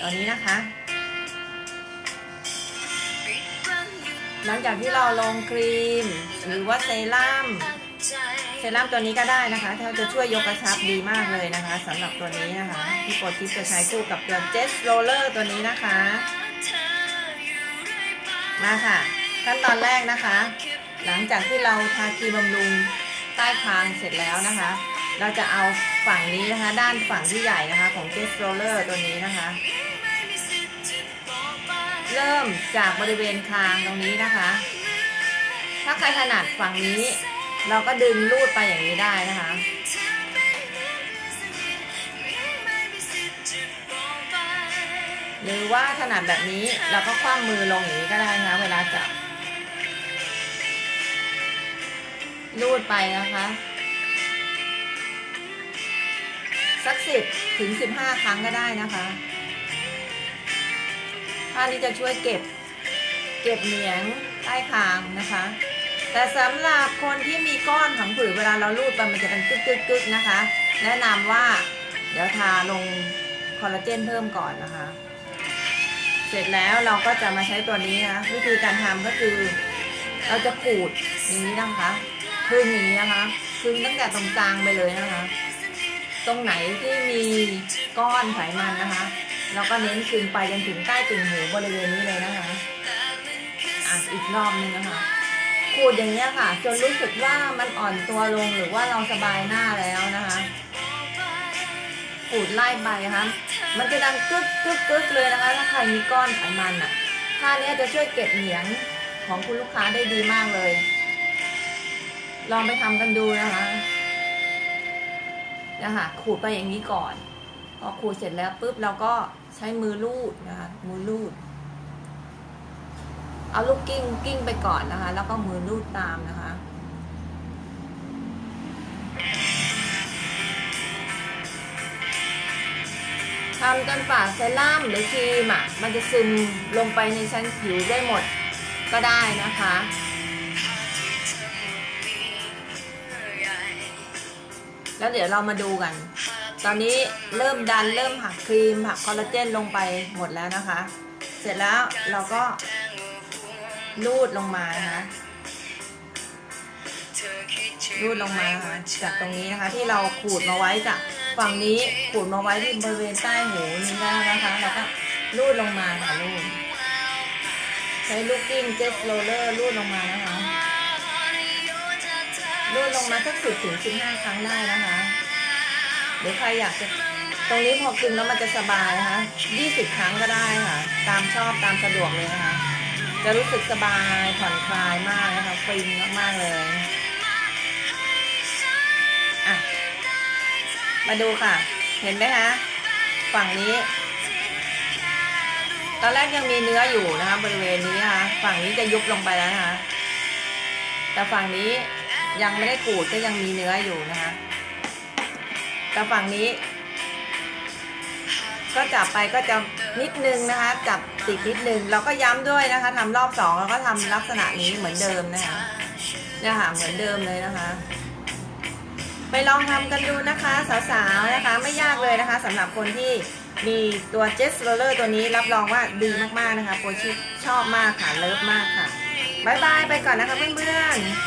ตัวนี้นะคะ หลังจากที่เราลงครีม หรือว่าเซรั่ม เซรั่มตัวนี้ก็ได้นะคะ ถ้าจะช่วยยกกระชับดีมากเลยนะคะสำหรับตัวนี้นะคะที่โปรทิปจะใช้คู่กับตัวเจสโรลเลอร์ตัวนี้นะคะ มาค่ะ ขั้นตอนแรกนะคะ หลังจากที่เราทาครีมบำรุงใต้คางเสร็จแล้วนะคะ เราจะเอา ฝั่งนี้นะคะ ด้านฝั่งที่ใหญ่นะคะ ของเจสโรเลอร์ตัวนี้นะคะ เริ่มจากบริเวณคางตรงนี้นะคะ ถ้าใครถนัดฝั่งนี้ เราก็ดึงลูดไปอย่างนี้ได้นะคะหรือว่าถนัดแบบนี้เราก็คว่ำมือลงอย่างนี้ก็ได้นะเวลาจับลูดไปนะคะ สักสิบถึงสิบห้าครั้งก็ได้นะคะท่านี้จะช่วยเก็บเก็บเหนียงใต้คางนะคะ แต่สำหรับคนที่มีก้อนผังผืดเวลาเราลูดไปมันจะเป็นกึกกึกกึกนะคะ แนะนำว่าเดี๋ยวทาลงคอลลาเจนเพิ่มก่อนนะคะ เสร็จแล้วเราก็จะมาใช้ตัวนี้นะวิธีการทำก็คือ เราจะขูดอย่างนี้นะคะคึงอย่างนี้นะคะคึงตั้งแต่ตรงกลางไปเลยนะคะ ตรงไหนที่มีก้อนไขมันนะคะเราก็เน้นคึงไปจนถึงใต้ติ่งหูบริเวณนี้เลยนะคะอะอีกรอบนึงนะคะขูดอย่างนี้ยค่ะ จนรู้สึกว่ามันอ่อนตัวลงหรือว่าเราสบายหน้าแล้วนะคะขูดไล่ไปนะคะมันจะดังกึกกึกกึกเลยนะคะ ถ้าใครมีก้อนไขมันอะท่านี้จะช่วยเก็บเหนียงของคุณลูกค้าได้ดีมากเลย ลองไปทำกันดูนะคะ นะคะขูดไปอย่างนี้ก่อน พอขูดเสร็จแล้วปุ๊บเราก็ใช้มือลูดนะคะมือลูด เอาลูกกิ้งกิ้งไปก่อนนะคะ แล้วก็มือลูดตามนะคะทำจนฝ่าเซรั่มหรือครีมอะมันจะซึมลงไปในชั้นผิวได้หมดก็ได้นะคะ แล้วเดี๋ยวเรามาดูกัน ตอนนี้เริ่มดันเริ่มหักครีมหักคอลลาเจนลงไปหมดแล้วนะคะ เสร็จแล้วเราก็ลูดลงมานะคะลูดลงมานะะจากตรงนี้นะคะ ที่เราขูดมาไว้จากฝั่งนี้ขูดมาไว้ที่บริเวณใต้หูนี้ได้นะคะแล้วก็ลูดลงมาค่ะลูดใช้ลูกกิ้งเจสโรลเลอร์ลูดลงมานะคะ ลูดลงมาสักสิบถึงสิบห้าครั้งได้นะคะ หรือใครอยากจะตรงนี้พอกินแล้วมันจะสบายนะคะ20ครั้งก็ได้ค่ะ ตามชอบตามสะดวกเลยนะคะ จะรู้สึกสบายผ่อนคลายมากนะคะฟินมากๆเลยอะมาดูค่ะ เห็นไหมคะ ฝั่งนี้ ตอนแรกยังมีเนื้ออยู่นะคะ บริเวณนี้นะคะ ฝั่งนี้จะยุบลงไปแล้วนะคะ แต่ฝั่งนี้ ยังไม่ได้ขูดก็ยังมีเนื้ออยู่นะคะแต่ฝั่งนี้ ก็จับไปก็จะนิดนึงนะคะ จับติดนิดนึง เราก็ย้ำด้วยนะคะทำรอบสองเราก็ทำลักษณะนี้เหมือนเดิมนะคะเนี่ยค่ะเหมือนเดิมเลยนะคะ ไปลองทำกันดูนะคะ สาวๆนะคะ ไม่ยากเลยนะคะสำหรับคนที่มีตัวเจสโรลเลอร์ตัวนี้รับรองว่าดีมากๆนะคะโปรชิชอบมากค่ะเลิฟมากค่ะบายบายไปก่อนนะคะเพื่อนๆ